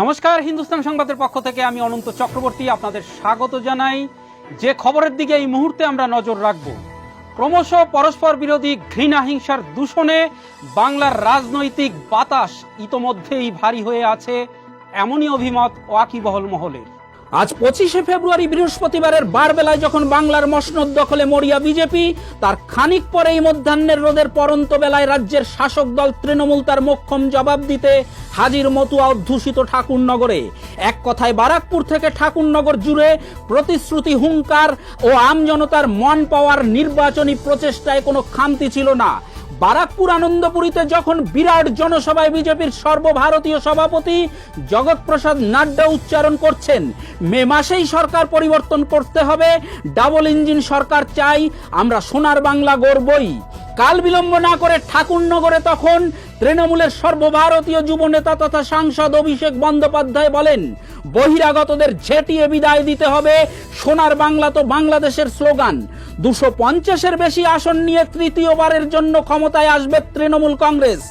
নমস্কার, হিন্দুস্তান সংবাদের পক্ষ থেকে আমি অনন্ত চক্রবর্তী আপনাদের স্বাগত জানাই। যে খবরের দিকে এই মুহূর্তে আমরা নজর রাখব, ক্রমশ পরস্পর বিরোধী ঘৃণা হিংসার দূষণে বাংলার রাজনৈতিক বাতাস ইতোমধ্যেই ভারী হয়ে আছে, এমনই অভিমত ওয়াকিবহল মহলের। আজ পঁচিশে ফেব্রুয়ারি বৃহস্পতিবারের বারবেলায় যখন বাংলার মসনদ দখলে মরিয়া বিজেপি, তার খানিক পরেই মধ্যাহ্নের রোদের পরন্ত বেলায় রাজ্যের শাসক দল তৃণমূল তার মোক্ষম জবাব দিতে হাজির মতুয়া অধ্যুষিত ঠাকুরনগরে। এক কথায় বারাকপুর থেকে ঠাকুরনগর জুড়ে প্রতিশ্রুতি হুঙ্কার ও আমজনতার মন পাওয়ার নির্বাচনী প্রচেষ্টায় কোনো খামতি ছিল না। বারাকপুর আনন্দপুরীতে যখন বিরাট জনসভায় বিজেপির সর্বভারতীয় সভাপতি জগৎপ্রসাদ নাড্ডা উচ্চারণ করছেন, মে মাসেই সরকার পরিবর্তন করতে হবে, ডাবল ইঞ্জিন সরকার চাই, আমরা সোনার বাংলা গড়বই। কাল বিলম্ব না করে ঠাকুরনগরে তখন তৃণমূলের সর্বভারতীয় যুব নেতা তথা সাংসদ অভিষেক বন্দ্যোপাধ্যায় বলেন, বহিরাগতদের ঝেঁটিয়ে বিদায় দিতে হবে। সোনার বাংলা তো বাংলাদেশের স্লোগান। দুশো পঞ্চাশের বেশি আসন নিয়ে তৃতীয়বারের জন্য ক্ষমতায় আসবে তৃণমূল কংগ্রেস।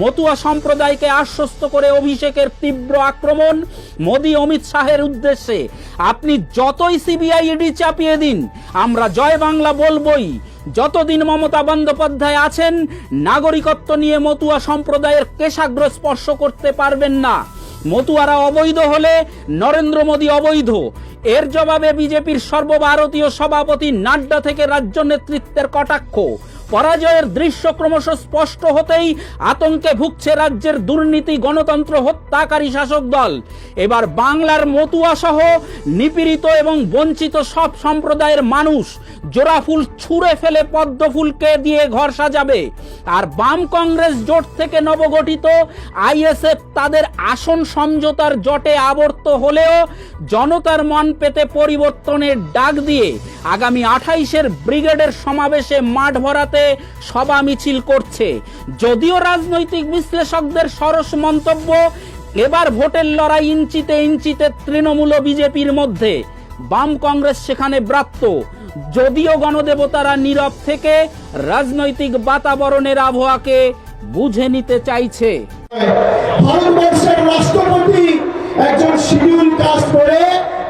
মতুয়া সম্প্রদায়কে আশ্বস্ত করে অভিষেকের তীব্র আক্রমণ। মোদী, অমিত শাহের উদ্দেশ্যে, আপনি যতই সিবিআই ইডি চাপিয়ে দিন, আমরা জয় বাংলা বলবই। যতদিন মমতা বন্দ্যোপাধ্যায় আছেন, নাগরিকত্ব নিয়ে মতুয়া সম্প্রদায়ের কেশাগ্র স্পর্শ করতে পারবেন না। মতুয়ারা অবৈধ হলে নরেন্দ্র মোদী অবৈধ। এর জবাবে বিজেপির সর্বভারতীয় সভাপতি নাড্ডা থেকে রাজ্য নেতৃত্বের কটাক্ষ। পরাজয়ের দৃশ্য ক্রমশ স্পষ্ট হতেই আতঙ্কে ভুগছে রাজ্যের দুর্নীতি, গণতন্ত্র হত্যাকারী শাসক দল। এবার বাংলার মতুয়া সহ নিপীড়িত এবং বঞ্চিত সব সম্প্রদায়ের মানুষ জোড়া ফুল ছুঁড়ে ফেলে পদ্মফুলকে দিয়ে ঘর সাজাবে। আর বাম কংগ্রেস জোট থেকে নবগঠিত আইএসএফ তাদের আসন সমঝোতার জটে আবর্ত হলেও জনতার মন পেতে পরিবর্তনের ডাক দিয়ে আগামী আঠাইশের ব্রিগেডের সমাবেশে মাঠ ভরাতে সভা মিছিল করছে। যদিও রাজনৈতিক বিশ্লেষকদের সরস মন্তব্য, এবার ভোটের লড়াই ইঞ্চিতে ইঞ্চিতে তৃণমূল বিজেপির মধ্যে। বাম কংগ্রেস সেখানে ব্রাত্য। যদিও গণদেবতারা নীরব থেকে রাজনৈতিক বাতাবরণের আবহাওয়াকে বুঝে নিতে চাইছে। ভারতবর্ষের রাষ্ট্রপতি একজন শিডিউল করে,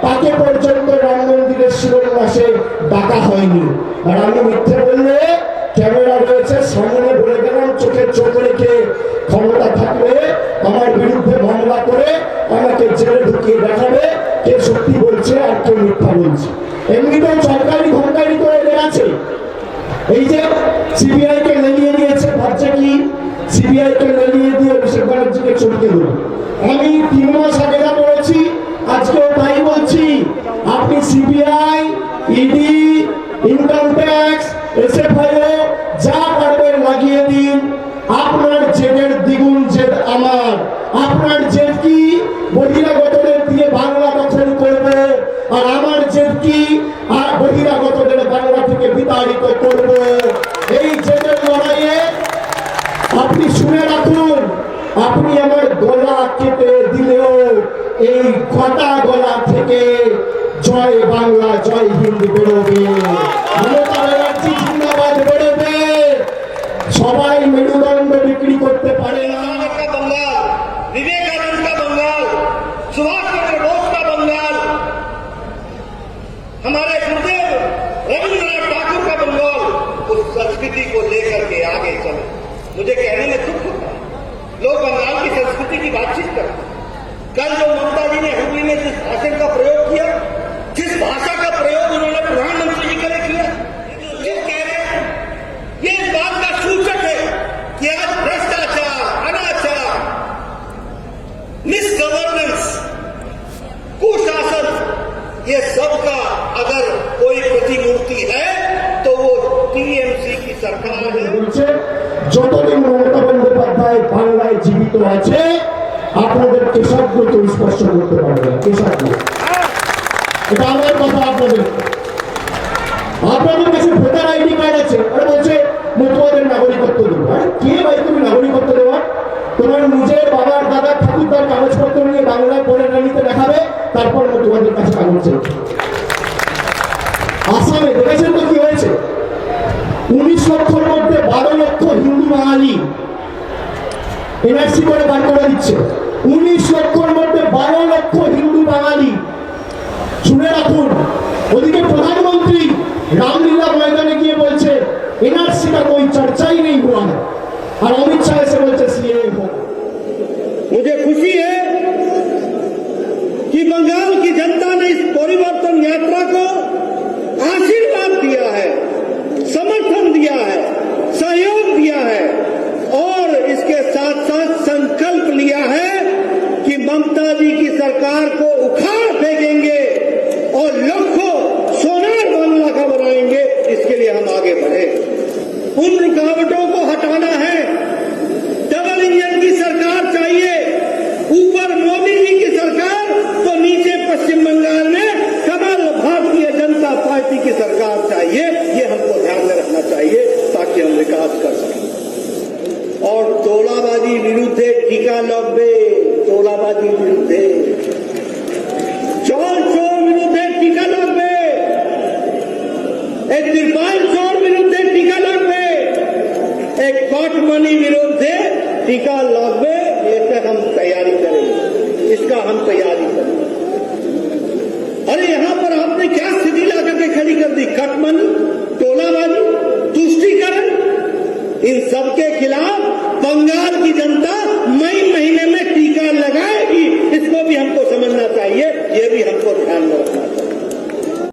তাকে পর্যন্ত ডাকা হয়নি। আর আমি মিথ্যে বললে ক্যামেরা রয়েছে সামনে বলে গেলাম চোখে চোখ রেখে ক্ষমতা থাকলে আমার বিরুদ্ধে মামলা করে আমাকে জেলে ঢুকিয়ে দেখাবে কে সত্যি বলছে আর কে মিথ্যা বলছে এমনিতেও সরকারি ঘন্টারি করে আছে এই যে সিবিআই কে লেলিয়ে দিয়েছে, ভাবছে কি? সিবিআই কে লেলিয়ে দিয়ে অভিষেক ব্যানার্জিকে চলতে হলো আমি তিন মাস আগে যা বলেছি, আজকেও তাই বলছি। আপনি CBI ED income tax SFIO যা পারবেন লাগিয়ে দিন আপনার জেদের দ্বিগুণ জেদ আমার আপনার জেদ কি বহিরাগতদের দিয়ে বাংলা দখল করবে আর আমার জেদ কি আর বহিরাগতদের বাংলা থেকে বিতাড়িত করব। এই জেদের লড়াইয়ে আপনি শুনে রাখুন, আপনি আমার গলা কেটে দিলেও এই কটা গলা থেকে জয় বাংলা, জয় হিন্দু বেরোবে। সবাই মেরুদণ্ড বিক্রি করতে लेकर के आगे चले। मुझे कहने में दुख होता है। लोग बंगाल की संस्कृति की बातचीत करते कल जो ममता जी ने हुगली में जिस भाषण का प्रयोग किया, जिस भाषा का प्रयोग उन्होंने प्रधानमंत्री जी के लिए किया, ये कह रहे हैं, ये इस बात का सूचक है कि आज भ्रष्टाचार, अनाचार मिसगवर्नेंस कुशासन, ये सबका अगर कोई प्रतिमूर्ति है वो টিএমসি কি সরকার বলছে যতদিন মমতা বন্দ্যোপাধ্যায় বাংলায় জীবিত আছে, আপনাদের কেশবগুলোকে স্পর্শ করতে পারবে না এটা আমার কথা আপনাদের। আপনাদের কাছে ভোটার আইডি কার্ড আছে আর বলছে তোমাদের নাগরিকত্ব দেবো। আরে কে ভাই তুমি নাগরিকত্ব দেওয়া তোমার নিজের বাবার দাদা ঠাকুরদার কাগজপত্র নিয়ে বাংলায় পরে দেখাবে, তারপর তোমাদের কাছে কাগজ বাঙালি। এনআরসি করে বার করে দিচ্ছে। উনিশ লক্ষর মধ্যে বারো লক্ষ হিন্দু বাঙালি। শুনে রাখুন, ওদিকে প্রধানমন্ত্রী রামলীলা ময়দানে গিয়ে বলছে এনআরসি का कोई चर्चा ही नहीं हुआ है और अमित शाह से बोलते सीए हो मुझे কি है कि बंगाल की जनता ने युद्धे टीका लगे तोलाबादी युद्धे चल चोर बिुदे टीका लगे एक दीर्पाल चोर बिुदे टीका लगे एक कटमनी बिुदे टीका लगे ऐसे हम तैयारी करें इसका हम तैयारी करें अरे, यहाँ पर आपने क्या स्थिति लाकर के खड़ी कर दी? कटमनी इन सबके खिलाफ बंगाल की जनता मई